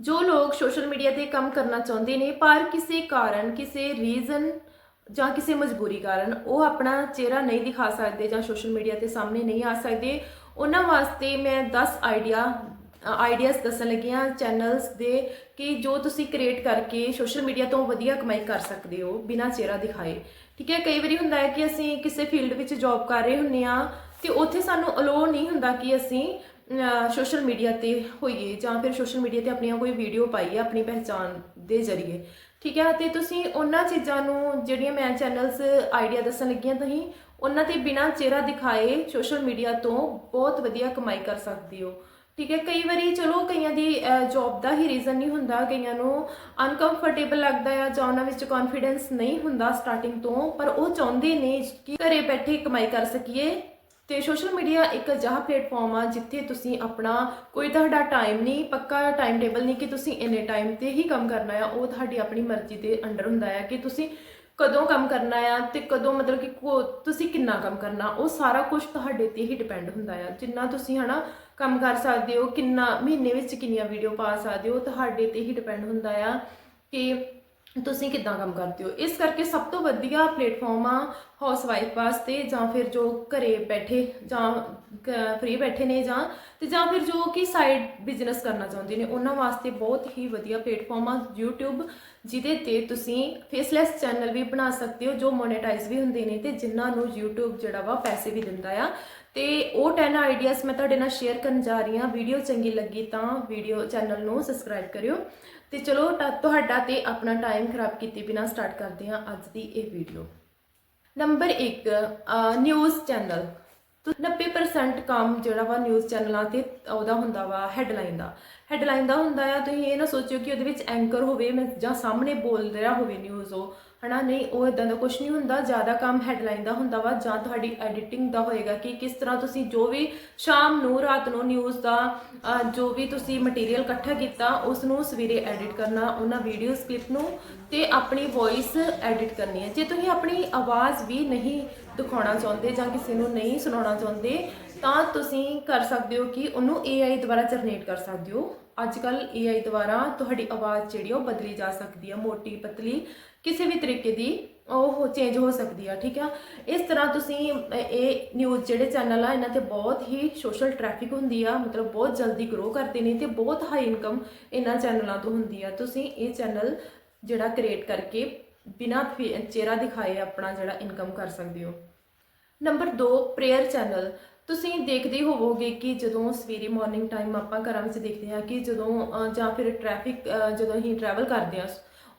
ਜੋ ਲੋਕ social media ਤੇ ਕੰਮ ਕਰਨਾ ਚਾਹੁੰਦੇ ਨੇ, ਪਰ ਕਿਸੇ ਕਾਰਨ, ਕਿਸੇ ਰੀਜ਼ਨ ਜਾਂ ਕਿਸੇ ਮਜਬੂਰੀ ਕਾਰਨ ਉਹ ਆਪਣਾ ਚਿਹਰਾ ਨਹੀਂ ਦਿਖਾ ਸਕਦੇ ਜਾਂ ਸੋਸ਼ਲ ਮੀਡੀਆ ਤੇ ਸਾਹਮਣੇ ਨਹੀਂ ਆ ਸਕਦੇ, ਉਹਨਾਂ ਵਾਸਤੇ ਮੈਂ 10 ਆਈਡੀਆ ਆਈਡੀਆਜ਼ ਦੱਸਣ ਲੱਗੀ ਹਾਂ ਚੈਨਲਸ ਦੇ ਕਿ ਜੋ ਤੁਸੀਂ ਕ੍ਰੀਏਟ ਕਰਕੇ ਸੋਸ਼ਲ ਮੀਡੀਆ ਤੋਂ ਵਧੀਆ ਕਮਾਈ ਕਰ ਸਕਦੇ ਹੋ ਬਿਨਾਂ ਚਿਹਰਾ ਦਿਖਾਏ। ਠੀਕ ਹੈ, ਕਈ ਵਾਰੀ ਹੁੰਦਾ ਹੈ ਕਿ ਅਸੀਂ ਕਿਸੇ ਫੀਲਡ ਵਿੱਚ ਜੌਬ ਕਰ ਰਹੇ ਹੁੰਨੇ ਆ ਤੇ ਉੱਥੇ ਸਾਨੂੰ ਅਲੋ ਨਹੀਂ ਹੁੰਦਾ ਕਿ ਅਸੀਂ ਸੋਸ਼ਲ ਮੀਡੀਆ ਤੇ ਹੋਈਏ ਜਾਂ ਫਿਰ ਸੋਸ਼ਲ ਮੀਡੀਆ ਤੇ ਆਪਣੀਆਂ ਕੋਈ ਵੀਡੀਓ ਪਾਈਏ ਆਪਣੀ ਪਹਿਚਾਣ ਦੇ ਜ਼ਰੀਏ। ਠੀਕ ਹੈ? ਤੇ ਤੁਸੀਂ ਉਹਨਾਂ ਚੀਜ਼ਾਂ ਨੂੰ ਜਿਹੜੀਆਂ ਮੈਂ ਚੈਨਲਸ ਆਈਡੀਆ ਦੱਸਣ ਲੱਗੀਆਂ ਤੁਸੀਂ, ਉਹਨਾਂ ਤੇ ਬਿਨਾਂ ਚਿਹਰਾ ਦਿਖਾਏ ਸੋਸ਼ਲ ਮੀਡੀਆ ਤੋਂ ਬਹੁਤ ਵਧੀਆ ਕਮਾਈ ਕਰ ਸਕਦੇ ਹੋ। ਠੀਕ ਹੈ? ਕਈ ਵਾਰੀ ਚਲੋ ਕਈਆਂ ਦੀ ਜੌਬ ਦਾ ਹੀ ਰੀਜ਼ਨ ਨਹੀਂ ਹੁੰਦਾ, ਕਈਆਂ ਨੂੰ ਅਨਕੰਫਰਟੇਬਲ ਲੱਗਦਾ ਆ ਜਾਂ ਉਹਨਾਂ ਵਿੱਚ ਕੌਨਫੀਡੈਂਸ ਨਹੀਂ ਹੁੰਦਾ ਸਟਾਰਟਿੰਗ ਤੋਂ, ਪਰ ਉਹ ਚਾਹੁੰਦੇ ਨੇ ਕਿ ਘਰੇ ਬੈਠੇ ਕਮਾਈ ਕਰ ਸਕੀਏ। ਤੇ ਸੋਸ਼ਲ ਮੀਡੀਆ ਇੱਕ ਅਜਿਹਾ ਪਲੇਟਫਾਰਮ ਆ ਜਿੱਥੇ ਤੁਸੀਂ ਆਪਣਾ ਕੋਈ ਤੁਹਾਡਾ ਟਾਈਮ ਨਹੀਂ, ਪੱਕਾ ਟਾਈਮ ਟੇਬਲ ਨਹੀਂ ਕਿ ਤੁਸੀਂ ਇੰਨੇ ਟਾਈਮ ਤੇ ਹੀ ਕੰਮ ਕਰਨਾ ਆ, ਉਹ ਤੁਹਾਡੀ ਆਪਣੀ ਮਰਜ਼ੀ ਦੇ ਅੰਡਰ ਹੁੰਦਾ ਆ ਕਿ ਤੁਸੀਂ ਕਦੋਂ ਕੰਮ ਕਰਨਾ ਆ ਤੇ ਕਦੋਂ ਮਤਲਬ ਕਿ ਕੋ- ਤੁਸੀਂ ਕਿੰਨਾ ਕੰਮ ਕਰਨਾ, ਉਹ ਸਾਰਾ ਕੁਝ ਤੁਹਾਡੇ ਤੇ ਹੀ ਡਿਪੈਂਡ ਹੁੰਦਾ ਆ। ਜਿੰਨਾ ਤੁਸੀਂ ਹਨਾ ਕੰਮ ਕਰ ਸਕਦੇ ਹੋ, ਕਿੰਨਾ ਮਹੀਨੇ ਵਿੱਚ ਕਿੰਨੀਆਂ ਵੀਡੀਓ ਪਾ ਸਕਦੇ ਹੋ, ਤੁਹਾਡੇ ਤੇ ਹੀ ਡਿਪੈਂਡ ਹੁੰਦਾ ਆ ਕਿ ਤੁਸੀਂ ਕਿੱਦਾਂ ਕੰਮ ਕਰਦੇ ਹੋ? ਇਸ ਕਰਕੇ ਸਭ ਤੋਂ ਵਧੀਆ ਪਲੇਟਫਾਰਮ ਆ ਹਾਊਸਵਾਈਫ ਵਾਸਤੇ ਜਾਂ ਫਿਰ ਜੋ ਘਰੇ ਬੈਠੇ ਜਾਂ ਫ੍ਰੀ ਬੈਠੇ ਨੇ ਜਾਂ, ਤੇ ਜਾਂ ਫਿਰ ਜੋ ਕਿ ਸਾਈਡ ਬਿਜ਼ਨਸ ਕਰਨਾ ਚਾਹੁੰਦੇ ਨੇ, ਉਹਨਾਂ ਵਾਸਤੇ ਬਹੁਤ ਹੀ ਵਧੀਆ ਪਲੇਟਫਾਰਮ ਆ YouTube, ਜਿਹਦੇ ਤੇ ਤੁਸੀਂ ਫੇਸਲੈਸ ਚੈਨਲ ਵੀ ਬਣਾ ਸਕਦੇ ਹੋ, ਜੋ ਮੋਨੇਟਾਈਜ਼ ਵੀ ਹੁੰਦੇ ਨੇ ਤੇ ਜਿਨ੍ਹਾਂ ਨੂੰ YouTube ਜਿਹੜਾ ਵਾ ਪੈਸੇ ਵੀ ਦਿੰਦਾ ਆ। ਤੇ ਉਹ 10 ਆਈਡੀਆਜ਼ ਮੈਂ ਤੁਹਾਡੇ ਨਾਲ ਸ਼ੇਅਰ ਕਰਨ ਜਾ ਰਹੀ ਹਾਂ। ਵੀਡੀਓ ਚੰਗੀ ਲੱਗੀ ਤਾਂ ਵੀਡੀਓ ਚੈਨਲ ਨੂੰ ਸਬਸਕ੍ਰਾਈਬ ਕਰਿਓ। ਤੇ ਚਲੋ ਟ- ਤੁਹਾਡਾ ਤੇ ਆਪਣਾ ਟਾਈਮ ਖਰਾਬ ਕੀਤੇ ਬਿਨਾ ਸਟਾਰਟ ਕਰਦੇ ਹਾਂ ਅੱਜ ਦੀ ਇਹ ਵੀਡੀਓ ਨੰਬਰ 1 ਨਿਊਜ਼ ਚੈਨਲ ਤੋ 90% ਕੰਮ ਜਿਹੜਾ ਵਾ ਨਿਊਜ਼ ਚੈਨਲਾਂ ਤੇ ਉਹਦਾ ਹੁੰਦਾ ਵਾ ਹੈਡਲਾਈਨ ਦਾ। ਹੈਡਲਾਈਨ ਦਾ ਹੁੰਦਾ ਆ, ਤੁਸੀਂ ਇਹ ਨਾ ਸੋਚਿਓ ਕਿ ਉਹਦੇ ਵਿੱਚ ਐਂਕਰ ਹੋਵੇ ਮੈਂ ਜਾਂ ਸਾਹਮਣੇ ਬੋਲ ਰਿਹਾ ਹੋਵੇ ਨਿਊਜ਼ ਉਹ। ਹਨਾ? ਨਹੀਂ, ਉਹ ਇਦਾਂ ਦਾ ਕੁਝ ਨਹੀਂ ਹੁੰਦਾ। ਜ਼ਿਆਦਾ ਕੰਮ ਹੈਡਲਾਈਨ ਦਾ ਹੁੰਦਾ ਵਾ, ਜਾਂ ਤੁਹਾਡੀ ਐਡੀਟਿੰਗ ਦਾ ਹੋਏਗਾ ਕਿ ਕਿਸ ਤਰ੍ਹਾਂ ਤੁਸੀਂ ਜੋ ਵੀ ਸ਼ਾਮ ਨੂੰ, ਰਾਤ ਨੂੰ ਨਿਊਜ਼ ਦਾ ਜੋ ਵੀ ਤੁਸੀਂ ਮਟੀਰੀਅਲ ਇਕੱਠਾ ਕੀਤਾ ਉਸ ਨੂੰ ਸਵੇਰੇ ਐਡਿਟ ਕਰਨਾ, ਉਹਨਾਂ ਵੀਡੀਓਜ਼ ਕਲਿੱਪ ਨੂੰ ਤੇ ਆਪਣੀ ਵੌਇਸ ਐਡਿਟ ਕਰਨੀ ਹੈ। ਜੇ ਤੁਸੀਂ ਆਪਣੀ ਆਵਾਜ਼ ਵੀ ਨਹੀਂ ਦਿਖਾਉਣਾ ਚਾਹੁੰਦੇ ਜਾਂ ਕਿਸੇ ਨੂੰ ਨਹੀਂ ਸੁਣਾਉਣਾ ਚਾਹੁੰਦੇ, ਤਾਂ ਤੁਸੀਂ ਕਰ ਸਕਦੇ ਹੋ ਕਿ ਉਹਨੂੰ AI ਦੁਆਰਾ ਜਨਰੇਟ ਕਰ ਸਕਦੇ ਹੋ। ਅੱਜ ਕੱਲ AI ਦੁਆਰਾ ਤੁਹਾਡੀ ਆਵਾਜ਼ ਜਿਹੜੀ ਉਹ ਬਦਲੀ ਜਾ ਸਕਦੀ ਹੈ ਮੋਟੀ, ਪਤਲੀ। ਕਿਸੇ ਵੀ ਤਰੀਕੇ ਦੀ ਉਹ ਚੇਂਜ ਹੋ ਸਕਦੀ ਆ, ਠੀਕ ਆ? ਇਸ ਤਰ੍ਹਾਂ ਤੁਸੀਂ ਇਹ ਨਿਊਜ਼ ਜਿਹੜੇ ਚੈਨਲ ਆ, ਇਹਨਾਂ ਤੇ ਬਹੁਤ ਹੀ ਸੋਸ਼ਲ ਟ੍ਰੈਫਿਕ ਹੁੰਦੀ ਆ, ਮਤਲਬ ਬਹੁਤ ਜਲਦੀ ਗਰੋ ਕਰਦੇ ਨੇ ਤੇ ਬਹੁਤ ਹਾਈ ਇਨਕਮ ਇਹਨਾਂ ਚੈਨਲਾਂ ਤੋਂ ਹੁੰਦੀ ਆ। ਤੁਸੀਂ ਇਹ ਚੈਨਲ ਜਿਹੜਾ ਕ੍ਰੀਏਟ ਕਰਕੇ ਬਿਨਾਂ ਫੇ- ਚਿਹਰਾ ਦਿਖਾਏ ਆਪਣਾ ਜਿਹੜਾ ਇਨਕਮ ਕਰ ਸਕਦੇ ਹੋ। ਨੰਬਰ 2 ਪ੍ਰੇਅਰ ਚੈਨਲ ਤੁਸੀਂ ਦੇਖਦੇ ਹੋਵੋਗੇ ਕਿ ਜਦੋਂ ਸਵੇਰੇ ਮਾਰਨਿੰਗ ਟਾਈਮ ਆਪਾਂ ਘਰਾਂ ਵਿੱਚ ਦੇਖਦੇ ਹਾਂ ਕਿ ਜਦੋਂ ਜਾਂ ਫਿਰ ਟ੍ਰੈਫਿਕ ਜਦੋਂ ਅਸੀਂ ਟਰੈਵਲ ਕਰਦੇ ਹਾਂ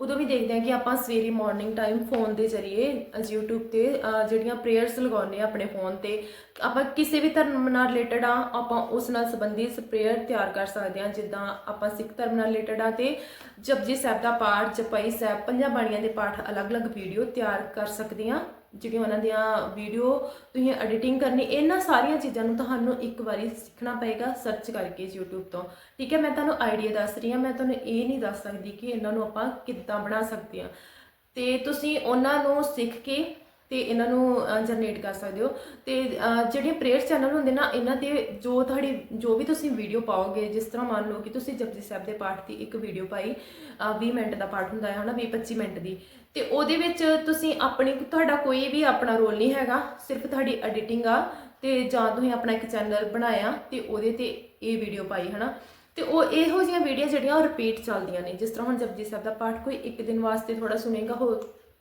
ਉਦੋਂ ਵੀ ਦੇਖਦੇ ਹਾਂ ਕਿ ਆਪਾਂ ਸਵੇਰੇ ਮਾਰਨਿੰਗ ਟਾਈਮ ਫੋਨ ਦੇ ਜ਼ਰੀਏ ਅ, YouTube ਤੇ ਜਿਹੜੀਆਂ ਪ੍ਰੇਅਰਸ ਲਗਾਉਂਦੇ ਆ ਆਪਣੇ ਫੋਨ ਤੇ ਆਪਾਂ ਕਿਸੇ ਵੀ ਧਰਮ ਨਾਲ ਰਿਲੇਟਡ ਆ ਆਪਾਂ ਉਸ ਨਾਲ ਸੰਬੰਧਿਤ ਪ੍ਰੇਅਰ ਤਿਆਰ ਕਰ ਸਕਦੇ ਹਾਂ ਜਿੱਦਾਂ ਆਪਾਂ ਸਿੱਖ ਧਰਮ ਨਾਲ ਰਿਲੇਟਡ ਆ ਤੇ ਜਪਜੀ ਸਾਹਿਬ ਦਾ ਪਾਠ ਜਪਈ ਸਾਹਿਬ ਪੰਜਾਂ ਬਾਣੀਆਂ ਦੇ ਪਾਠ ਅਲੱਗ-ਅਲੱਗ ਵੀਡੀਓ ਤਿਆਰ ਕਰ ਸਕਦੇ ਹਾਂ। ਜਿਹੜੀਆਂ ਉਹਨਾਂ ਦੀਆਂ ਵੀਡੀਓ ਤੁਸੀਂ ਐਡੀਟਿੰਗ ਕਰਨੀ, ਇਹਨਾਂ ਸਾਰੀਆਂ ਚੀਜ਼ਾਂ ਨੂੰ ਤੁਹਾਨੂੰ ਇੱਕ ਵਾਰੀ ਸਿੱਖਣਾ ਪਏਗਾ ਸਰਚ ਕਰਕੇ YouTube ਤੋਂ। ਠੀਕ ਹੈ, ਮੈਂ ਤੁਹਾਨੂੰ ਆਈਡੀਆ ਦੱਸ ਰਹੀ ਹਾਂ, ਮੈਂ ਤੁਹਾਨੂੰ ਇਹ ਨਹੀਂ ਦੱਸ ਸਕਦੀ ਕਿ ਇਹਨਾਂ ਨੂੰ ਆਪਾਂ ਕਿੱਦਾਂ ਬਣਾ ਸਕਦੇ ਹਾਂ। ਤੇ ਤੁਸੀਂ ਉਹਨਾਂ ਨੂੰ ਸਿੱਖ ਕੇ ਤੇ ਇਹਨਾਂ ਨੂੰ ਜਨਰੇਟ ਕਰ ਸਕਦੇ ਹੋ। ਤੇ ਅਹ, ਜਿਹੜੇ ਪ੍ਰੇਅਰ ਚੈਨਲ ਹੁੰਦੇ ਨਾ ਇਹਨਾਂ ਤੇ ਜੋ ਤੁਹਾਡੀ ਜੋ ਵੀ ਤੁਸੀਂ ਵੀਡੀਓ ਪਾਓਗੇ ਜਿਸ ਤਰ੍ਹਾਂ ਮੰਨ ਲਓ ਕਿ ਤੁਸੀਂ ਜਪਜੀ ਸਾਹਿਬ ਦੇ ਪਾਠ ਦੀ ਇੱਕ ਵੀਡੀਓ ਪਾਈ ਅਹ, 20 ਮਿੰਟ ਦਾ ਪਾਠ ਹੁੰਦਾ ਹੈ ਹਨਾ 20 25 ਮਿੰਟ ਦੀ। ਤੇ ਉਹਦੇ ਵਿੱਚ ਤੁਸੀਂ ਆਪਣੀ ਤੁਹਾਡਾ ਕੋਈ ਵੀ ਆਪਣਾ ਰੋਲ ਨਹੀਂ ਹੈਗਾ ਸਿਰਫ ਤੁਹਾਡੀ ਐਡੀਟਿੰਗ ਆ ਤੇ ਜਾਂ ਤੁਸੀਂ ਆਪਣਾ ਇੱਕ ਚੈਨਲ ਬਣਾਇਆ ਤੇ ਉਹਦੇ ਤੇ ਇਹ ਵੀਡੀਓ ਪਾਈ ਹਨਾ। ਤੇ ਉਹ ਇਹੋ ਜਿਹੀਆਂ ਵੀਡੀਓ ਜਿਹੜੀਆਂ ਉਹ ਰਿਪੀਟ ਚੱਲਦੀਆਂ ਨੇ। ਜਿਸ ਤਰ੍ਹਾਂ ਹੁਣ ਜਪਜੀ ਸਾਹਿਬ ਦਾ ਪਾਠ ਕੋਈ ਇੱਕ ਦਿਨ ਵਾਸਤੇ ਥੋੜਾ ਸੁਣੇਗਾ ਹੋ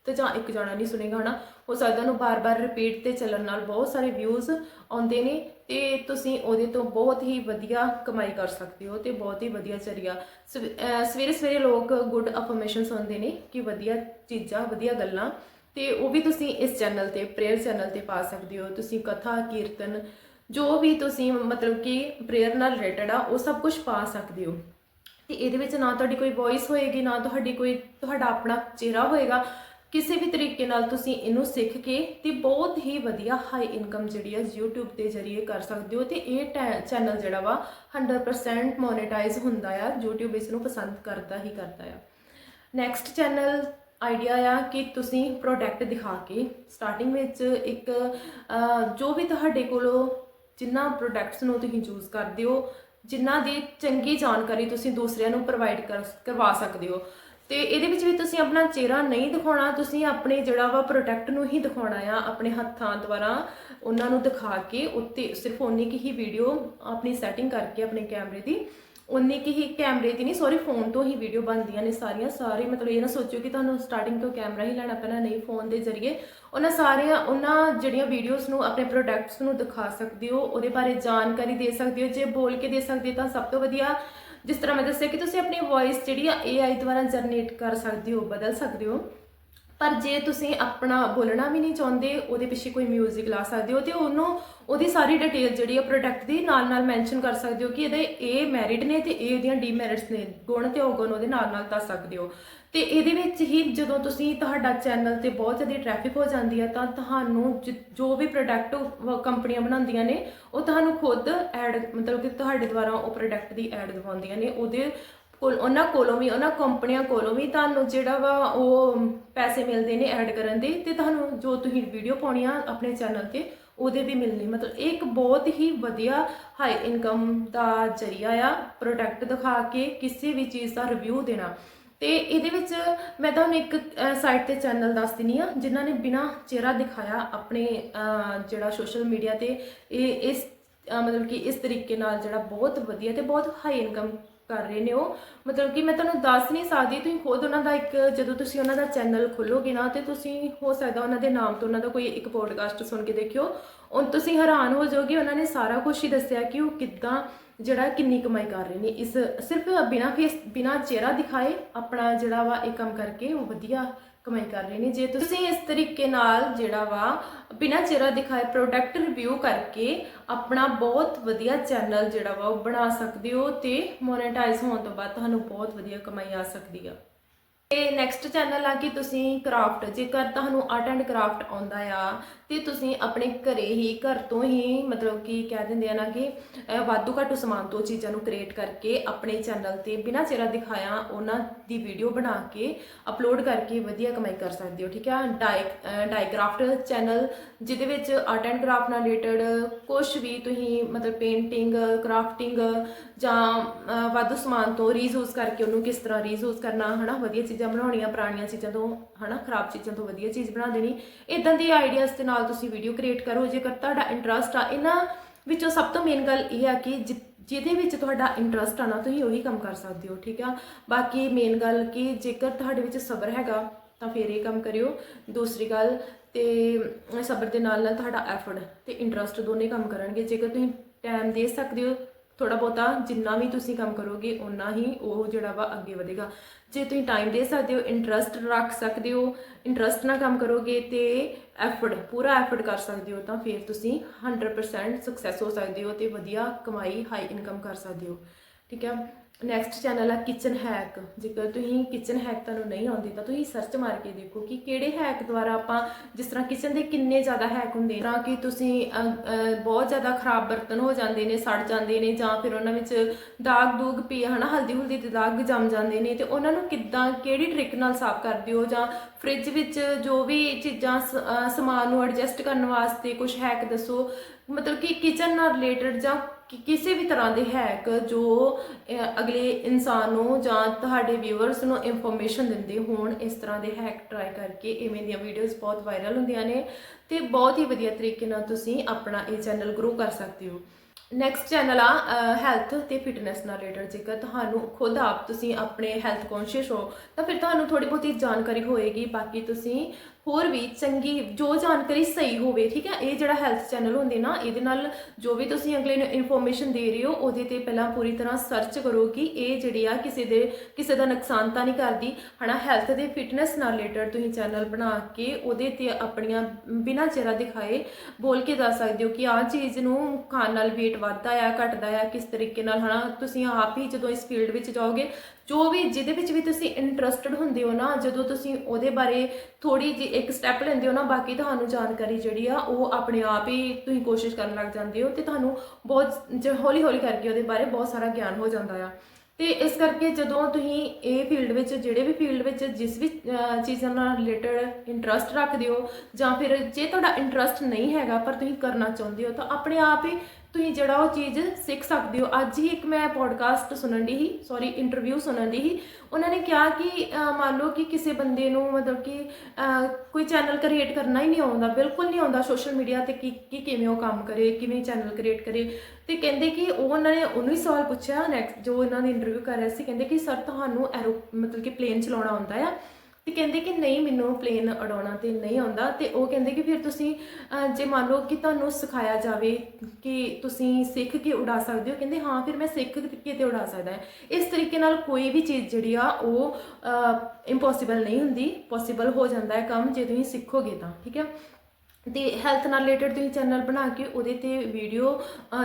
ਤੇ ਜਾਂ ਇੱਕ ਜਣਾ ਨਹੀਂ ਸੁਣੇਗਾ, ਹਨਾ? ਹੋ ਸਕਦਾ ਉਹਨੂੰ ਬਾਰ-ਬਾਰ ਰਿਪੀਟ ਤੇ ਚੱਲਣ ਨਾਲ ਬਹੁਤ ਸਾਰੇ ਵਿਊਜ਼ ਆਉਂਦੇ ਨੇ ਤੇ ਤੁਸੀਂ ਉਹਦੇ ਤੋਂ ਬਹੁਤ ਹੀ ਵਧੀਆ ਕਮਾਈ ਕਰ ਸਕਦੇ ਹੋ ਤੇ ਬਹੁਤ ਹੀ ਵਧੀਆ ਚਰੀਆ ਸਵੇਰੇ ਸਵੇਰੇ ਲੋਕ ਗੁੱਡ ਅਫਰਮੇਸ਼ਨ ਸੁਣਦੇ ਨੇ ਕਿ ਵਧੀਆ ਚੀਜ਼ਾਂ, ਵਧੀਆ ਗੱਲਾਂ ਤੇ ਉਹ ਵੀ ਤੁਸੀਂ ਇਸ ਚੈਨਲ ਤੇ ਪ੍ਰੇਅਰ ਚੈਨਲ ਤੇ ਪਾ ਸਕਦੇ ਹੋ। ਤੁਸੀਂ ਕਥਾ, ਕੀਰਤਨ, ਜੋ ਵੀ ਤੁਸੀਂ ਮਤਲਬ ਕਿ ਪ੍ਰੇਅਰ ਨਾਲ ਰਿਲੇਟਡ ਆ, ਉਹ ਸਭ ਕੁਝ ਪਾ ਸਕਦੇ ਹੋ। ਤੇ ਇਹਦੇ ਵਿੱਚ ਨਾ ਤੁਹਾਡੀ ਕੋਈ ਵੌਇਸ ਹੋਏਗੀ, ਨਾ ਤੁਹਾਡੀ ਕੋਈ, ਤੁਹਾਡਾ ਆਪਣਾ ਚਿਹਰਾ ਹੋਏਗਾ ਕਿਸੇ ਵੀ ਤਰੀਕੇ ਨਾਲ ਤੁਸੀਂ ਇਹਨੂੰ ਸਿੱਖ ਕੇ ਤੇ ਬਹੁਤ ਹੀ ਵਧੀਆ ਹਾਈ ਇਨਕਮ ਜਿਹੜੀ ਹੈ YouTube ਦੇ ਜ਼ਰੀਏ ਕਰ ਸਕਦੇ ਹੋ ਤੇ ਇਹ ਚੈਨਲ ਜਿਹੜਾ ਵਾ 100% ਮੋਨੇਟਾਈਜ਼ ਹੁੰਦਾ ਆ, YouTube ਇਸ ਨੂੰ ਪਸੰਦ ਕਰਦਾ ਹੀ ਕਰਦਾ ਆ। ਨੈਕਸਟ ਚੈਨਲ ਆਈਡੀਆ ਆ ਕਿ ਤੁਸੀਂ ਪ੍ਰੋਡਕਟ ਦਿਖਾ ਕੇ ਸਟਾਰਟਿੰਗ ਵਿੱਚ ਇੱਕ ਜੋ ਵੀ ਤੁਹਾਡੇ ਕੋਲੋਂ ਜਿੰਨਾ ਪ੍ਰੋਡਕਟਸ ਨੂੰ ਤੁਸੀਂ ਯੂਜ਼ ਕਰਦੇ ਹੋ ਜਿਨ੍ਹਾਂ ਦੀ ਚੰਗੀ ਜਾਣਕਾਰੀ ਤੁਸੀਂ ਦੂਸਰਿਆਂ ਨੂੰ ਪ੍ਰੋਵਾਈਡ ਕਰਵਾ ਸਕਦੇ ਹੋ। ਤੇ ਇਹਦੇ ਵਿੱਚ ਵੀ ਤੁਸੀਂ ਆਪਣਾ ਚਿਹਰਾ ਨਹੀਂ ਦਿਖਾਉਣਾ, ਤੁਸੀਂ ਆਪਣੇ ਜਿਹੜਾ ਵਾ ਪ੍ਰੋਡਕਟ ਨੂੰ ਹੀ ਦਿਖਾਉਣਾ ਆ, ਆਪਣੇ ਹੱਥਾਂ ਦੁਆਰਾ ਉਹਨਾਂ ਨੂੰ ਦਿਖਾ ਕੇ ਉੱਤੇ ਸਿਰਫ ਉਨੀ ਕੀ ਹੀ ਵੀਡੀਓ ਆਪਣੀ ਸੈਟਿੰਗ ਕਰਕੇ ਆਪਣੇ ਕੈਮਰੇ ਦੀ ਉਨੀ ਕੀ ਹੀ ਕੈਮਰੇ ਦੀ ਨਹੀਂ ਸੌਰੀ ਫੋਨ ਤੋਂ ਹੀ ਵੀਡੀਓ ਬਣਦੀਆਂ ਨੇ ਸਾਰੀਆਂ, ਸਾਰੇ ਮਤਲਬ ਇਹ ਨਾ ਸੋਚੋ ਕਿ ਤੁਹਾਨੂੰ ਸਟਾਰਟਿੰਗ ਤੋਂ ਕੈਮਰਾ ਹੀ ਲੈਣਾ ਪੈਣਾ, ਨਹੀਂ ਫੋਨ ਦੇ ਜ਼ਰੀਏ। ਉਹਨਾਂ ਸਾਰੀਆਂ, ਉਹਨਾਂ ਜਿਹੜੀਆਂ ਵੀਡੀਓਜ਼ ਨੂੰ ਆਪਣੇ ਪ੍ਰੋਡਕਟਸ ਨੂੰ ਦਿਖਾ ਸਕਦੇ ਹੋ, ਉਹਦੇ ਬਾਰੇ ਜਾਣਕਾਰੀ ਦੇ ਸਕਦੇ ਹੋ, ਜੇ ਬੋਲ ਕੇ ਦੇ ਸਕਦੇ ਤਾਂ ਸਭ ਤੋਂ ਵਧੀਆ ਜਿਸ ਤਰ੍ਹਾਂ ਮੈਂ ਦੱਸਿਆ ਕਿ ਤੁਸੀਂ ਆਪਣੀ ਵੌਇਸ ਜਿਹੜੀ ਆ AI ਦੁਆਰਾ ਜਨਰੇਟ ਕਰ ਸਕਦੇ ਹੋ, ਬਦਲ ਸਕਦੇ ਹੋ। ਪਰ ਜੇ ਤੁਸੀਂ ਆਪਣਾ ਬੋਲਣਾ ਵੀ ਨਹੀਂ ਚਾਹੁੰਦੇ, ਉਹਦੇ ਪਿੱਛੇ ਕੋਈ 뮤직 ਲਾ ਸਕਦੇ ਹੋ ਤੇ ਉਹਨੂੰ, ਉਹਦੀ ਸਾਰੀ ਡਿਟੇਲ ਜਿਹੜੀ ਆ ਪ੍ਰੋਡਕਟ ਦੀ ਨਾਲ ਨਾਲ ਮੈਂਸ਼ਨ ਕਰ ਸਕਦੇ ਹੋ ਕਿ ਇਹਦੇ ਇਹ ਮੈਰਿਟ ਨੇ ਤੇ ਇਹ ਇਹਦੀਆਂ ਡੀਮੈਰਿਟਸ ਨੇ, ਗੁਣ ਤੇ ਔਗੁਣ ਉਹਦੇ ਨਾਲ ਨਾਲ ਦੱਸ ਸਕਦੇ ਹੋ। ਤੇ ਇਹਦੇ ਵਿੱਚ ਹੀ ਜਦੋਂ ਤੁਸੀਂ ਤੁਹਾਡਾ ਚੈਨਲ ਤੇ ਬਹੁਤ ਜ਼ਿਆਦਾ ਟ੍ਰੈਫਿਕ ਹੋ ਜਾਂਦੀ ਹੈ ਤਾਂ ਤੁਹਾਨੂੰ ਜ- ਜੋ ਵੀ ਪ੍ਰੋਡਕਟ ਕੰਪਨੀਆਂ ਬਣਾਉਂਦੀਆਂ ਨੇ, ਉਹ ਤੁਹਾਨੂੰ ਖੁਦ ਐਡ ਮਤਲਬ ਕਿ ਤੁਹਾਡੇ ਦੁਆਰਾ ਉਹ ਪ੍ਰੋਡਕਟ ਦੀ ਐਡ ਦਵਾਉਂਦੀਆਂ ਨੇ, ਉਹਦੇ ਕੋਲ ਉਹਨਾਂ ਕੋਲੋਂ ਵੀ, ਉਹਨਾਂ ਕੰਪਨੀਆਂ ਕੋਲੋਂ ਵੀ ਤੁਹਾਨੂੰ ਜਿਹੜਾ ਵਾ ਉਹ ਪੈਸੇ ਮਿਲਦੇ ਨੇ ਐਡ ਕਰਨ ਦੇ ਤੇ ਤੁਹਾਨੂੰ ਜੋ ਤੁਸੀਂ ਵੀਡੀਓ ਪਾਉਣੀ ਆ ਆਪਣੇ ਚੈਨਲ ਤੇ, ਉਹਦੇ ਵੀ ਮਿਲਣੇ। ਮਤਲਬ ਇਹ ਇੱਕ ਬਹੁਤ ਹੀ ਵਧੀਆ ਹਾਈ ਇਨਕਮ ਦਾ ਜਰੀਆ ਆ ਪ੍ਰੋਡਕਟ ਦਿਖਾ ਕੇ ਕਿਸੇ ਵੀ ਚੀਜ਼ ਦਾ ਰਿਵਿਊ ਦੇਣਾ। ਤੇ ਇਹਦੇ ਵਿੱਚ ਮੈਂ ਤੁਹਾਨੂੰ ਇੱਕ ਸਾਈਟ ਤੇ ਚੈਨਲ ਦੱਸ ਦਿੰਨੀ ਆ ਜਿਨ੍ਹਾਂ ਨੇ ਬਿਨਾ ਚਿਹਰਾ ਦਿਖਾਇਆ ਆਪਣੇ ਜਿਹੜਾ ਸੋਸ਼ਲ ਮੀਡੀਆ ਤੇ, ਇਹ ਇਸ ਮਤਲਬ ਕਿ ਇਸ ਤਰੀਕੇ ਨਾਲ ਜਿਹੜਾ ਬਹੁਤ ਵਧੀਆ ਤੇ ਬਹੁਤ ਹਾਈ ਇਨਕਮ ਕਰ ਰਹੇ ਨੇ ਉਹ। ਮਤਲਬ ਕਿ ਮੈਂ ਤੁਹਾਨੂੰ ਦੱਸ ਨਹੀਂ ਸਕਦੀ, ਤੁਸੀਂ ਖੁਦ ਉਹਨਾਂ ਦਾ ਇੱਕ, ਜਦੋਂ ਤੁਸੀਂ ਉਹਨਾਂ ਦਾ ਚੈਨਲ ਖੋਲੋਗੇ ਨਾ, ਤੇ ਤੁਸੀਂ ਹੋ ਸਕਦਾ ਉਹਨਾਂ ਦੇ ਨਾਮ ਤੋਂ ਉਹਨਾਂ ਦਾ ਕੋਈ ਇੱਕ ਪੋਡਕਾਸਟ ਸੁਣ ਕੇ ਦੇਖਿਓ। ਉਹ ਤੁਸੀਂ ਹੈਰਾਨ ਹੋ ਜਾਓਗੇ, ਉਹਨਾਂ ਨੇ ਸਾਰਾ ਕੁਝ ਹੀ ਦੱਸਿਆ ਕਿ ਉਹ ਕਿੱਦਾਂ, ਜਿਹੜਾ ਕਿੰਨੀ ਕਮਾਈ ਕਰ ਰਹੇ ਨੇ। ਇਸ, ਸਿਰਫ ਬਿਨਾ ਫੇਸ ਬਿਨਾ ਚਿਹਰਾ ਦਿਖਾਏ, ਆਪਣਾ ਜਿਹੜਾ ਵਾ ਇਹ ਕੰਮ ਕਰਕੇ ਉਹ ਵਧੀਆ ਕਮਾਈ ਕਰ ਰਹੇ ਨੇ। ਜੇ ਤੁਸੀਂ ਇਸ ਤਰੀਕੇ ਨਾਲ ਜਿਹੜਾ ਵਾ ਬਿਨਾਂ ਚਿਹਰਾ ਦਿਖਾਏ ਪ੍ਰੋਡਕਟ ਰਿਵਿਊ ਕਰਕੇ ਆਪਣਾ ਬਹੁਤ ਵਧੀਆ ਚੈਨਲ ਜਿਹੜਾ ਵਾ ਉਹ ਬਣਾ ਸਕਦੇ ਹੋ ਤੇ ਮੋਨੇਟਾਈਜ਼ ਹੋਣ ਤੋਂ ਬਾਅਦ ਤੁਹਾਨੂੰ ਬਹੁਤ ਵਧੀਆ ਕਮਾਈ ਆ ਸਕਦੀ ਆ। ਤੇ ਨੈਕਸਟ ਚੈਨਲ ਆ ਕਿ ਤੁਸੀਂ ਕਰਾਫਟ ਜੇਕਰ ਤੁਹਾਨੂੰ ਆਰਟ ਐਂਡ ਕਰਾਫਟ ਆਉਂਦਾ ਆ ਤੇ ਤੁਸੀਂ ਆਪਣੇ ਘਰੇ ਹੀ, ਘਰ ਤੋਂ ਹੀ ਮਤਲਬ ਕਿ ਕਹਿ ਦਿੰਦੇ ਆ ਨਾ ਕਿ ਵਾਧੂ ਘਾਟੂ ਸਮਾਨ ਤੋਂ ਚੀਜ਼ਾਂ ਨੂੰ ਕ੍ਰੀਏਟ ਕਰਕੇ ਆਪਣੇ ਚੈਨਲ ਤੇ ਬਿਨਾਂ ਚਿਹਰਾ ਦਿਖਾਇਆ ਉਹਨਾਂ ਦੀ ਵੀਡੀਓ ਬਣਾ ਕੇ ਅਪਲੋਡ ਕਰਕੇ ਵਧੀਆ ਕਮਾਈ ਕਰ ਸਕਦੇ ਹੋ, ਠੀਕ ਆ? ਡਾਈ ਡਾਈ ਚੈਨਲ ਜਿਹਦੇ ਵਿੱਚ ਆਰਟ ਐਂਡ ਕਰਾਫਟ ਨਾਲ ਰਿਲੇਟਡ ਕੁਝ ਵੀ ਤੁਸੀਂ ਮਤਲਬ ਪੇਂਟਿੰਗ ਕਰਾਫਟਿੰਗ ਜਾਂ ਵਾਧੂ ਸਮਾਨ ਤੋਂ ਰੀਯੂਜ਼ ਕਰਕੇ ਉਹਨੂੰ ਕਿਸ ਤਰ੍ਹਾਂ ਰੀਯੂਜ਼ ਕਰਨਾ, ਹਨਾ? ਵਧੀਆ ਚੀਜ਼ਾਂ ਬਣਾਉਣੀਆਂ, ਪੁਰਾਣੀਆਂ ਚੀਜ਼ਾਂ ਤੋਂ, ਹਨਾ? ਖਰਾਬ ਚੀਜ਼ਾਂ ਤੋਂ ਵਧੀਆ ਚੀਜ਼ ਬਣਾ ਦੇਣੀ। ਇਦਾਂ ਦੇ ਆਈਡੀਆਜ਼ ਦੇ ਨਾਲ ਤੁਸੀਂ ਵੀਡੀਓ ਕ੍ਰੀਏਟ ਕਰੋ, ਜੇਕਰ ਤੁਹਾਡਾ ਇੰਟਰਸਟ ਆ, ਇਹਨਾਂ ਵਿੱਚੋਂ ਸਭ ਤੋਂ ਮੇਨ ਗੱਲ ਇਹ ਆ ਕਿ ਜਿ- ਜਿਹਦੇ ਵਿੱਚ ਤੁਹਾਡਾ ਇੰਟਰਸਟ ਆ ਨਾ, ਤੁਸੀਂ ਉਹੀ ਕੰਮ ਕਰ ਸਕਦੇ ਹੋ, ਠੀਕ ਆ? ਬਾਕੀ ਮੇਨ ਗੱਲ ਕਿ ਜੇਕਰ ਤੁਹਾਡੇ ਵਿੱਚ ਸਬਰ ਹੈਗਾ, ਤਾਂ ਫਿਰ ਇਹ ਕੰਮ ਕਰਿਓ। ਦੂਸਰੀ ਗੱਲ, ਤੇ ਸਬਰ ਦੇ ਨਾਲ ਨਾਲ ਤੁਹਾਡਾ ਐਫਰਟ ਤੇ ਇੰਟਰਸਟ ਦੋਨੇ ਕੰਮ ਕਰਨਗੇ। ਜੇਕਰ ਤੁਸੀਂ ਟਾਈਮ ਦੇ ਸਕਦੇ ਹੋ ਥੋੜਾ ਬਹੁਤਾ ਜਿੰਨਾ ਵੀ ਤੁਸੀਂ ਕੰਮ ਕਰੋਗੇ ਉਨਾ ਹੀ ਉਹ ਜਿਹੜਾ ਵਾ ਅੱਗੇ ਵਧੇਗਾ। ਜੇ ਤੁਸੀਂ ਟਾਈਮ ਦੇ ਸਕਦੇ ਹੋ ਇੰਟਰਸਟ ਰੱਖ ਸਕਦੇ ਹੋ ਇੰਟਰਸਟ ਨਾਲ ਕੰਮ ਕਰੋਗੇ ਤੇ ਐਫਰਟ ਪੂਰਾ ਐਫਰਟ ਕਰ ਸਕਦੇ ਹੋ, ਤਾਂ ਫਿਰ ਤੁਸੀਂ 100% ਸਕਸੈਸ ਹੋ ਸਕਦੇ ਹੋ ਤੇ ਵਧੀਆ ਕਮਾਈ ਹਾਈ ਇਨਕਮ ਕਰ ਸਕਦੇ ਹੋ। ਠੀਕ ਹੈ? ਨੈਕਸਟ ਚੈਨਲ ਆ ਕਿਚਨ ਹੈਕ ਜੇਕਰ ਤੁਸੀਂ ਕਿਚਨ ਹੈਕ ਤੁਹਾਨੂੰ ਨਹੀਂ ਆਉਂਦੀ, ਤਾਂ ਤੁਸੀਂ ਸਰਚ ਮਾਰ ਕੇ ਦੇਖੋ ਕਿ ਕਿਹੜੇ ਹੈਕ ਦੁਆਰਾ ਆਪਾਂ ਜਿਸ ਤਰ੍ਹਾਂ ਕਿਚਨ ਦੇ ਕਿੰਨੇ ਜ਼ਿਆਦਾ ਹੈਕ ਹੁੰਦੇ ਨੇ ਤਾਂ ਕਿ ਤੁਸੀਂ ਬਹੁਤ ਜ਼ਿਆਦਾ ਖਰਾਬ ਬਰਤਨ ਹੋ ਜਾਂਦੇ ਨੇ, ਸੜ ਜਾਂਦੇ ਨੇ, ਜਾਂ ਫਿਰ ਉਹਨਾਂ ਵਿੱਚ ਦਾਗ ਦੂਗ ਪੀ ਹਨਾ ਹਲਦੀ ਹੁਲਦੀ ਦੇ ਦਾਗ ਜੰਮ ਜਾਂਦੇ ਨੇ, ਤੇ ਉਹਨਾਂ ਨੂੰ ਕਿੱਦਾਂ, ਕਿਹੜੀ ਟ੍ਰਿਕ ਨਾਲ ਸਾਫ਼ ਕਰਦੇ ਹੋ? ਜਾਂ ਫ੍ਰਿਜ ਵਿੱਚ ਜੋ ਵੀ ਚੀਜ਼ਾਂ ਸ- ਸਮਾਨ ਨੂੰ ਐਡਜਸਟ ਕਰਨ ਵਾਸਤੇ ਕੁਝ ਹੈਕ ਦੱਸੋ। ਮਤਲਬ ਕਿ ਕਿਚਨ ਨਾਲ ਰਿਲੇਟਡ ਜਾਂ ਕਿ ਕਿਸੇ ਵੀ ਤਰ੍ਹਾਂ ਦੇ ਹੈਕ ਜੋ ਅਗਲੇ ਇਨਸਾਨ ਨੂੰ ਜਾਂ ਤੁਹਾਡੇ ਵਿਊਅਰਸ ਨੂੰ ਇਨਫੋਰਮੇਸ਼ਨ ਦਿੰਦੇ ਹੋਣ, ਇਸ ਤਰ੍ਹਾਂ ਦੇ ਹੈਕ ਟਰਾਈ ਕਰਕੇ ਇਵੇਂ ਦੀਆਂ ਵੀਡੀਓਜ਼ ਬਹੁਤ ਵਾਇਰਲ ਹੁੰਦੀਆਂ ਨੇ ਤੇ ਬਹੁਤ ਹੀ ਵਧੀਆ ਤਰੀਕੇ ਨਾਲ ਤੁਸੀਂ ਆਪਣਾ ਇਹ ਚੈਨਲ ਗਰੋ ਕਰ ਸਕਦੇ ਹੋ। ਨੈਕਸਟ ਚੈਨਲ ਆ ਹੈਲਥ ਤੇ ਫਿਟਨੈਸ ਨਾਲ ਰਿਲੇਟਡ ਜੇਕਰ ਤੁਹਾਨੂੰ ਖੁਦ ਆਪ ਤੁਸੀਂ ਆਪਣੇ ਹੈਲਥ ਕੌਨਸ਼ੀਅਸ ਹੋ, ਤਾਂ ਫਿਰ ਤੁਹਾਨੂੰ ਥੋੜੀ ਬਹੁਤੀ ਜਾਣਕਾਰੀ ਹੋਏਗੀ, ਬਾਕੀ ਤੁਸੀਂ ਹੋਰ ਵੀ ਚੰਗੀ, ਜੋ ਜਾਣਕਾਰੀ ਸਹੀ ਹੋਵੇ, ਠੀਕ ਹੈ? ਇਹ ਜਿਹੜਾ ਹੈਲਥ ਚੈਨਲ ਹੁੰਦੇ ਨਾ, ਇਹਦੇ ਨਾਲ ਜੋ ਵੀ ਤੁਸੀਂ ਅਗਲੇ ਨੂੰ ਇਨਫੋਰਮੇਸ਼ਨ ਦੇ ਰਹੇ ਹੋ, ਉਹਦੇ ਤੇ ਪਹਿਲਾਂ ਪੂਰੀ ਤਰ੍ਹਾਂ ਸਰਚ ਕਰੋ ਕਿ ਇਹ ਜਿਹੜੀ ਆ ਕਿਸੇ ਦੇ, ਕਿਸੇ ਦਾ ਨੁਕਸਾਨ ਤਾਂ ਨਹੀਂ ਕਰਦੀ, ਹਨਾ? ਹੈਲਥ ਦੇ ਫਿਟਨੈਸ ਨਾਲ ਰਿਲੇਟਡ ਤੁਸੀਂ ਚੈਨਲ ਬਣਾ ਕੇ ਉਹਦੇ ਤੇ ਆਪਣੀਆਂ ਬਿਨਾਂ ਚਿਹਰਾ ਦਿਖਾਏ ਬੋਲ ਕੇ ਦੱਸ ਸਕਦੇ ਹੋ ਕਿ ਆਹ ਚੀਜ਼ ਨੂੰ ਖਾਣ ਨਾਲ weight ਵੱਧਦਾ ਆ, ਘਟਦਾ ਆ, ਕਿਸ ਤਰੀਕੇ ਨਾਲ, ਹਨਾ? ਤੁਸੀਂ ਆਪ ਹੀ ਜਦੋਂ ਇਸ ਫੀਲਡ ਵਿੱਚ ਜਾਓਗੇ ਜੋ ਵੀ ਜਿਹਦੇ ਵਿੱਚ ਵੀ ਤੁਸੀਂ ਇੰਟਰਸਟਿਡ ਹੁੰਦੇ ਹੋ ਨਾ, ਜਦੋਂ ਤੁਸੀਂ ਉਹਦੇ ਬਾਰੇ ਥੋੜੀ ਜਿਹੀ ਇੱਕ ਸਟੈਪ ਲੈਂਦੇ ਹੋ ਨਾ, ਬਾਕੀ ਤੁਹਾਨੂੰ ਜਾਣਕਾਰੀ ਜਿਹੜੀ ਆ, ਉਹ ਆਪਣੇ ਆਪ ਹੀ ਤੁਸੀਂ ਕੋਸ਼ਿਸ਼ ਕਰਨ ਲੱਗ ਜਾਂਦੇ ਹੋ ਤੇ ਤੁਹਾਨੂੰ ਬਹੁਤ ਹੌਲੀ ਹੌਲੀ ਕਰਕੇ ਉਹਦੇ ਬਾਰੇ ਬਹੁਤ ਸਾਰਾ ਗਿਆਨ ਹੋ ਜਾਂਦਾ ਆ। ਤੇ ਇਸ ਕਰਕੇ ਜਦੋਂ ਤੁਸੀਂ ਇਹ ਫੀਲਡ ਵਿੱਚ, ਜਿਹੜੇ ਵੀ ਫੀਲਡ ਵਿੱਚ ਜਿਸ ਵੀ ਚੀਜ਼ਾਂ ਨਾਲ ਰਿਲੇਟਡ ਇੰਟਰਸਟ ਰੱਖਦੇ ਹੋ ਜਾਂ ਫਿਰ ਜੇ ਤੁਹਾਡਾ ਇੰਟਰਸਟ ਨਹੀਂ ਹੈਗਾ, ਪਰ ਤੁਸੀਂ ਕਰਨਾ ਚਾਹੁੰਦੇ ਹੋ, ਤਾਂ ਆਪਣੇ ਆਪ ਹੀ ਤੁਸੀਂ ਜਿਹੜਾ ਉਹ ਚੀਜ਼ ਸਿੱਖ ਸਕਦੇ ਹੋ। ਅੱਜ ਹੀ ਇੱਕ ਮੈਂ ਪੋਡਕਾਸਟ ਸੁਣਨ ਦੀ ਸੀ ਸੌਰੀ ਇੰਟਰਵਿਊ ਸੁਣਨ ਦੀ ਸੀ। ਉਹਨਾਂ ਨੇ ਕਿਹਾ ਕਿ ਮੰਨ ਲਓ ਕਿ ਕਿਸੇ ਬੰਦੇ ਨੂੰ ਮਤਲਬ ਕਿ ਕੋਈ ਚੈਨਲ ਕ੍ਰੀਏਟ ਕਰਨਾ ਹੀ ਨਹੀਂ ਆਉਂਦਾ, ਬਿਲਕੁਲ ਨਹੀਂ ਆਉਂਦਾ ਸੋਸ਼ਲ ਮੀਡੀਆ ਤੇ ਕਿ ਕਿ ਕਿਵੇਂ ਉਹ ਕੰਮ ਕਰੇ, ਕਿਵੇਂ ਚੈਨਲ ਕ੍ਰੀਏਟ ਕਰੇ। ਤੇ ਕਹਿੰਦੇ ਕਿ ਉਹ ਉਹਨਾਂ ਨੇ ਉਹਨੂੰ ਹੀ ਸਵਾਲ ਪੁੱਛਿਆ ਨੈਕਸਟ ਜੋ ਇਹਨਾਂ ਦੀ ਇੰਟਰਵਿਊ ਕਰ ਰਿਹਾ ਸੀ, ਕਹਿੰਦੇ ਕਿ ਸਰ ਤੁਹਾਨੂੰ ਐਰੋ ਮਤਲਬ ਕਿ ਪਲੇਨ ਚਲਾਉਣਾ ਆਉਂਦਾ ਆ। ਤੇ ਕਹਿੰਦੇ ਕਿ ਨਹੀਂ, ਮੈਨੂੰ ਪਲੇਨ ਉਡਾਉਣਾ ਤੇ ਨਹੀਂ ਆਉਂਦਾ ਤੇ ਉਹ ਕਹਿੰਦੇ ਕਿ ਫਿਰ ਤੁਸੀਂ ਜੇ ਮੰਨ ਲਓ ਕਿ ਤੁਹਾਨੂੰ ਸਿਖਾਇਆ ਜਾਵੇ ਕਿ ਤੁਸੀਂ ਸਿੱਖ ਕੇ ਉਡਾ ਸਕਦੇ ਹੋ, ਕਹਿੰਦੇ ਹਾਂ, ਫਿਰ ਮੈਂ ਸਿੱਖ ਕੇ ਤੇ ਉਡਾ ਸਕਦਾ ਹਾਂ। ਇਸ ਤਰੀਕੇ ਨਾਲ ਕੋਈ ਵੀ ਚੀਜ਼ ਜਿਹੜੀ ਆ, ਉਹ ਇੰਪੋਸੀਬਲ ਨਹੀਂ ਹੁੰਦੀ ਪੋਸੀਬਲ ਹੋ ਜਾਂਦਾ ਹੈ ਕੰਮ ਜੇ ਤੁਸੀਂ ਸਿੱਖੋਗੇ ਤਾਂ, ਠੀਕ ਹੈ? ਤੇ ਹੈਲਥ ਨਾਲ ਰਿਲੇਟਡ ਤੁਸੀਂ ਚੈਨਲ ਬਣਾ ਕੇ ਉਹਦੇ ਤੇ ਵੀਡੀਓ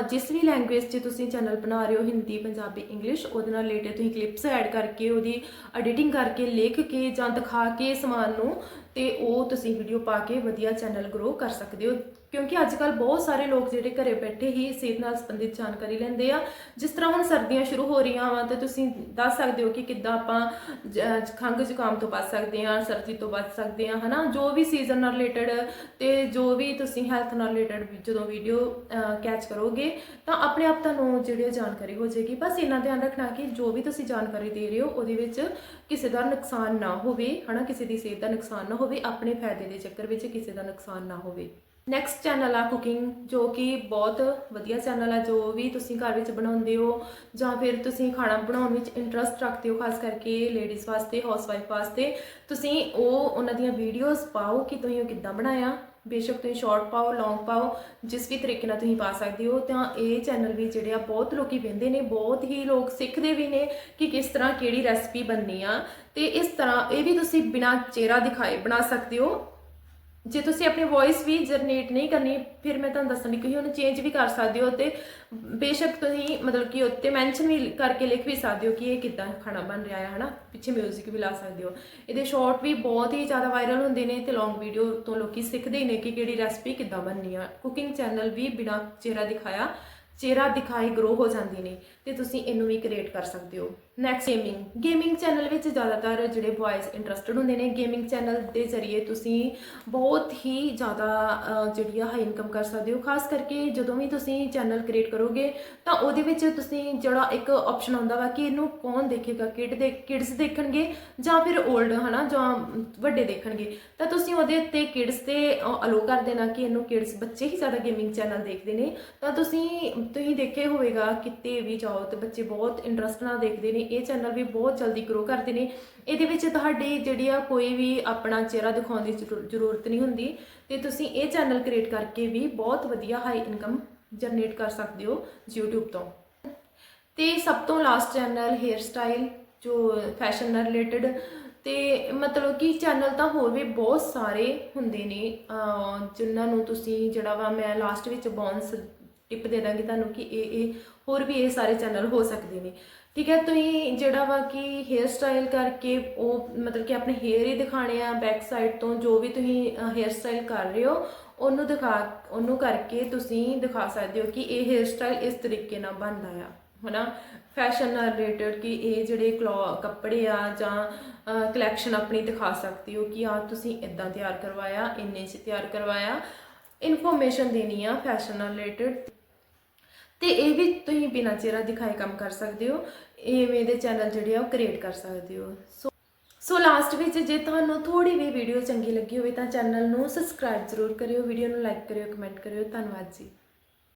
ਜਿਸ ਵੀ ਲੈਂਗੁਏਜ 'ਚ ਤੁਸੀਂ ਚੈਨਲ ਬਣਾ ਰਹੇ ਹੋ, ਹਿੰਦੀ, ਪੰਜਾਬੀ ਇੰਗਲਿਸ਼ ਉਹਦੇ ਨਾਲ ਰਿਲੇਟਡ ਤੁਸੀਂ ਕਲਿੱਪਸ ਐਡ ਕਰਕੇ, ਉਹਦੀ ਐਡੀਟਿੰਗ ਕਰਕੇ, ਲਿਖ ਕੇ ਜਾਂ ਦਿਖਾ ਕੇ ਸਮਾਨ ਨੂੰ ਤੇ ਉਹ ਤੁਸੀਂ ਵੀਡੀਓ ਪਾ ਕੇ ਵਧੀਆ ਚੈਨਲ ਗਰੋ ਕਰ ਸਕਦੇ ਹੋ। ਕਿਉਂਕਿ ਅੱਜ ਕੱਲ ਬਹੁਤ ਸਾਰੇ ਲੋਕ ਜਿਹੜੇ ਘਰੇ ਬੈਠੇ ਹੀ ਸਿਹਤ ਨਾਲ ਸੰਬੰਧਿਤ ਜਾਣਕਾਰੀ ਲੈਂਦੇ ਆ। ਜਿਸ ਤਰ੍ਹਾਂ ਹੁਣ ਸਰਦੀਆਂ ਸ਼ੁਰੂ ਹੋ ਰਹੀਆਂ ਵਾ, ਤੇ ਤੁਸੀਂ ਦੱਸ ਸਕਦੇ ਹੋ ਕਿ ਕਿੱਦਾਂ ਆਪਾਂ ਖੰਘ ਜ਼ੁਕਾਮ ਤੋਂ ਬਚ ਸਕਦੇ ਆ ਸਰਦੀ ਤੋਂ ਬਚ ਸਕਦੇ ਆ ਹਨਾ? ਜੋ ਵੀ ਸੀਜ਼ਨ ਨਾਲ ਰਿਲੇਟਡ ਤੇ ਜੋ ਵੀ ਤੁਸੀਂ ਹੈਲਥ ਨਾਲ ਰਿਲੇਟਡ ਜਦੋਂ ਵੀਡੀਓ ਕੈਚ ਕਰੋਗੇ, ਤਾਂ ਆਪਣੇ ਆਪ ਤੁਹਾਨੂੰ ਜਿਹੜੀ ਉਹ ਜਾਣਕਾਰੀ ਹੋ ਜਾਏਗੀ। ਬਸ ਇਹਨਾਂ ਧਿਆਨ ਰੱਖਣਾ ਕਿ ਜੋ ਵੀ ਤੁਸੀਂ ਜਾਣਕਾਰੀ ਦੇ ਰਹੇ ਹੋ, ਉਹਦੇ ਵਿੱਚ ਕਿਸੇ ਦਾ ਨੁਕਸਾਨ ਨਾ ਹੋਵੇ, ਹਨਾ? ਕਿਸੇ ਦੀ ਸਿਹਤ ਦਾ ਨੁਕਸਾਨ ਨਾ ਹੋਵੇ। ਆਪਣੇ ਫਾਇਦੇ ਦੇ ਚੱਕਰ ਵਿੱਚ ਕਿਸੇ ਦਾ ਨੁਕਸਾਨ ਨਾ ਹੋਵੇ। ਨੈਕਸਟ ਚੈਨਲ ਆ ਕੁਕਿੰਗ ਜੋ ਕਿ ਬਹੁਤ ਵਧੀਆ ਚੈਨਲ ਆ, ਜੋ ਵੀ ਤੁਸੀਂ ਘਰ ਵਿੱਚ ਬਣਾਉਂਦੇ ਹੋ ਜਾਂ ਫਿਰ ਤੁਸੀਂ ਖਾਣਾ ਬਣਾਉਣ ਵਿੱਚ ਇੰਟਰਸਟ ਰੱਖਦੇ ਹੋ, ਖਾਸ ਕਰਕੇ ਲੇਡੀਜ਼ ਵਾਸਤੇ ਹਾਊਸਵਾਈਫ ਵਾਸਤੇ, ਤੁਸੀਂ ਉਹ ਉਹਨਾਂ ਦੀਆਂ ਵੀਡੀਓਜ਼ ਪਾਓ ਕਿ ਤੁਸੀਂ ਉਹ ਕਿੱਦਾਂ ਬਣਾਇਆ। ਬੇਸ਼ੱਕ ਤੁਸੀਂ ਸ਼ਾਰਟ ਪਾਓ ਲੌਂਗ ਪਾਓ, ਜਿਸ ਵੀ ਤਰੀਕੇ ਨਾਲ ਤੁਸੀਂ ਪਾ ਸਕਦੇ ਹੋ, ਤਾਂ ਇਹ ਚੈਨਲ ਵੀ ਜਿਹੜੇ ਆ ਬਹੁਤ ਲੋਕੀ ਵੇਖਦੇ ਨੇ, ਬਹੁਤ ਹੀ ਲੋਕ ਸਿੱਖਦੇ ਵੀ ਨੇ ਕਿ ਕਿਸ ਤਰ੍ਹਾਂ ਕਿਹੜੀ ਰੈਸਪੀ ਬਣਨੀ ਆ। ਤੇ ਇਸ ਤਰ੍ਹਾਂ ਇਹ ਵੀ ਤੁਸੀਂ ਬਿਨਾ ਚਿਹਰਾ ਦਿਖਾਏ ਬਣਾ ਸਕਦੇ ਹੋ। ਜੇ ਤੁਸੀਂ ਆਪਣੀ ਵੌਇਸ ਵੀ ਜਨਰੇਟ ਨਹੀਂ ਕਰਨੀ, ਫਿਰ ਮੈਂ ਤੁਹਾਨੂੰ ਦੱਸਣ ਦੀ ਕਿ ਉਹਨੂੰ ਚੇਂਜ ਵੀ ਕਰ ਸਕਦੇ ਹੋ ਤੇ ਬੇਸ਼ੱਕ ਤੁਸੀਂ ਮਤਲਬ ਕਿ ਉੱਤੇ ਮੈਂਸ਼ਨ ਵੀ ਕਰਕੇ ਲਿਖ ਵੀ ਸਕਦੇ ਹੋ ਕਿ ਇਹ ਕਿੱਦਾਂ ਖਾਣਾ ਬਣ ਰਿਹਾ ਹੈ, ਹਨਾ? ਪਿੱਛੇ 뮤직 ਵੀ ਲਾ ਸਕਦੇ ਹੋ। ਇਹਦੇ ਸ਼ਾਰਟ ਵੀ ਬਹੁਤ ਹੀ ਜ਼ਿਆਦਾ ਵਾਇਰਲ ਹੁੰਦੇ ਨੇ ਤੇ ਲੌਂਗ ਵੀਡੀਓ ਤੋਂ ਲੋਕੀ ਸਿੱਖਦੇ ਹੀ ਨੇ ਕਿ ਕਿਹੜੀ ਰੈਸਪੀ ਕਿੱਦਾਂ ਬਣਨੀ ਆ। ਕੁਕਿੰਗ ਚੈਨਲ ਵੀ ਬਿਨਾ ਚਿਹਰਾ ਦਿਖਾਇਆ। ਚਿਹਰਾ ਦਿਖਾਈ ਗਰੋ ਹੋ ਜਾਂਦੀ ਨੇ ਤੇ ਤੁਸੀਂ ਇਹਨੂੰ ਵੀ ਕ੍ਰੀਏਟ ਕਰ ਸਕਦੇ ਹੋ। ਨੈਕਸਟ ਗੇਮਿੰਗ ਗੇਮਿੰਗ ਚੈਨਲ ਵਿੱਚ ਜ਼ਿਆਦਾਤਰ ਜਿਹੜੇ ਬॉयਜ਼ ਇੰਟਰਸਟਡ ਹੁੰਦੇ ਨੇ ਗੇਮਿੰਗ ਚੈਨਲ ਦੇ ਜ਼ਰੀਏ ਤੁਸੀਂ ਬਹੁਤ ਹੀ ਜ਼ਿਆਦਾ ਜਿਹੜੀ ਆ ਹਾਈ ਇਨਕਮ ਕਰ ਸਕਦੇ ਹੋ। ਖਾਸ ਕਰਕੇ ਜਦੋਂ ਵੀ ਤੁਸੀਂ ਚੈਨਲ ਕ੍ਰੀਏਟ ਕਰੋਗੇ, ਤਾਂ ਉਹਦੇ ਵਿੱਚ ਤੁਸੀਂ ਜਿਹੜਾ ਇੱਕ ਆਪਸ਼ਨ ਆਉਂਦਾ ਵਾ ਕਿ ਇਹਨੂੰ ਕੌਣ ਦੇਖੇਗਾ? ਕਿਡ ਦੇ ਕਿਡਸ ਦੇਖਣਗੇ ਜਾਂ ਫਿਰ 올ਡ ਹਨਾ, ਜਾਂ ਵੱਡੇ ਦੇਖਣਗੇ। ਤਾਂ ਤੁਸੀਂ ਉਹਦੇ ਉੱਤੇ ਕਿਡਸ ਤੇ ਅਲੋ ਕਰ ਦੇਣਾ ਕਿ ਇਹਨੂੰ ਕਿਡਸ ਬੱਚੇ ਹੀ ਜ਼ਿਆਦਾ ਗੇਮਿੰਗ ਚੈਨਲ ਦੇਖਦੇ ਨੇ। ਤਾਂ ਤੁਸੀਂ ਤੁਸੀਂ ਦੇਖੇ ਹੋਵੇਗਾ ਕਿਤੇ ਵੀ ਜਾਓ ਤੇ ਬੱਚੇ ਬਹੁਤ ਇੰਟਰਸਟ ਨਾਲ ਦੇਖਦੇ ਨੇ, ਇਹ ਚੈਨਲ ਵੀ ਬਹੁਤ ਜਲਦੀ ਗਰੋ ਕਰਦੇ ਨੇ। ਇਹਦੇ ਵਿੱਚ ਤੁਹਾਡੀ ਜਿਹੜੀ ਆ ਕੋਈ ਵੀ ਆਪਣਾ ਚਿਹਰਾ ਦਿਖਾਉਣ ਦੀ ਜ਼ਰੂ- ਜ਼ਰੂਰਤ ਨਹੀਂ ਹੁੰਦੀ ਤੇ ਤੁਸੀਂ ਇਹ ਚੈਨਲ ਕ੍ਰੀਏਟ ਕਰਕੇ ਵੀ ਬਹੁਤ ਵਧੀਆ ਹਾਈ ਇਨਕਮ ਜਨਰੇਟ ਕਰ ਸਕਦੇ ਹੋ YouTube ਤੋਂ। ਤੇ ਸਭ ਤੋਂ ਲਾਸਟ ਚੈਨਲ ਹੇਅਰ ਸਟਾਈਲ ਜੋ ਫੈਸ਼ਨ ਨਾਲ ਰਿਲੇਟਡ ਤੇ ਮਤਲਬ ਕਿ ਚੈਨਲ ਤਾਂ ਹੋਰ ਵੀ ਬਹੁਤ ਸਾਰੇ ਹੁੰਦੇ ਨੇ ਜਿਨ੍ਹਾਂ ਨੂੰ ਤੁਸੀਂ ਜਿਹੜਾ ਵਾ ਮੈਂ ਲਾਸਟ ਵਿੱਚ ਬੌਨਸ ਟਿਪ ਦੇ ਦਾਂਗੀ ਤੁਹਾਨੂੰ ਕਿ ਇਹ ਇਹ ਹੋਰ ਵੀ ਇਹ ਸਾਰੇ ਚੈਨਲ ਹੋ ਸਕਦੇ ਨੇ। ਠੀਕ ਹੈ, ਤੁਸੀਂ ਜਿਹੜਾ ਵਾ ਕਿ ਹੇਅਰ ਸਟਾਈਲ ਕਰਕੇ ਉਹ ਮਤਲਬ ਕਿ ਆਪਣੇ ਹੇਅਰ ਹੀ ਦਿਖਾਣੇ ਆ ਬੈਕ ਸਾਈਡ ਤੋਂ, ਜੋ ਵੀ ਤੁਸੀਂ ਹੇਅਰ ਸਟਾਈਲ ਕਰ ਰਹੇ ਹੋ, ਉਹਨੂੰ ਦਿਖਾ, ਉਹਨੂੰ ਕਰਕੇ ਤੁਸੀਂ ਦਿਖਾ ਸਕਦੇ ਹੋ ਕਿ ਇਹ ਹੇਅਰ ਸਟਾਈਲ ਇਸ ਤਰੀਕੇ ਨਾਲ ਬਣਦਾ ਆ। ਹਨਾ? ਫੈਸ਼ਨ ਨਾਲ ਰਿਲੇਟਡ ਕਿ ਇਹ ਜਿਹੜੇ ਕਲੋ, ਕੱਪੜੇ ਆ ਜਾਂ ਕਲੈਕਸ਼ਨ ਆਪਣੀ ਦਿਖਾ ਸਕਦੇ ਹੋ ਕਿ ਆ ਤੁਸੀਂ ਇਦਾਂ ਤਿਆਰ ਕਰਵਾਇਆ, ਇੰਨੇ 'ਚ ਤਿਆਰ ਕਰਵਾਇਆ। ਇਨਫੋਰਮੇਸ਼ਨ ਦੇਣੀ ਆ ਫੈਸ਼ਨ ਨਾਲ ਰਿਲੇਟਡ ਤੇ ਇਹ ਵੀ ਤੁਸੀਂ ਬਿਨਾਂ ਚਿਹਰਾ ਦਿਖਾਏ ਕੰਮ ਕਰ ਸਕਦੇ ਹੋ। ਇਵੇਂ ਦੇ ਚੈਨਲ ਜਿਹੜੇ ਆ ਉਹ ਕ੍ਰੀਏਟ ਕਰ ਸਕਦੇ ਹੋ। ਸੋ ਸੋ ਲਾਸਟ ਵਿੱਚ ਜੇ ਤੁਹਾਨੂੰ ਥੋੜੀ ਵੀ ਵੀਡੀਓ ਚੰਗੀ ਲੱਗੀ ਹੋਵੇ ਤਾਂ ਚੈਨਲ ਨੂੰ ਸਬਸਕ੍ਰਾਈਬ ਜ਼ਰੂਰ ਕਰਿਓ ਵੀਡੀਓ ਨੂੰ ਲਾਈਕ ਕਰਿਓ ਕਮੈਂਟ ਕਰਿਓ। ਧੰਨਵਾਦ ਜੀ।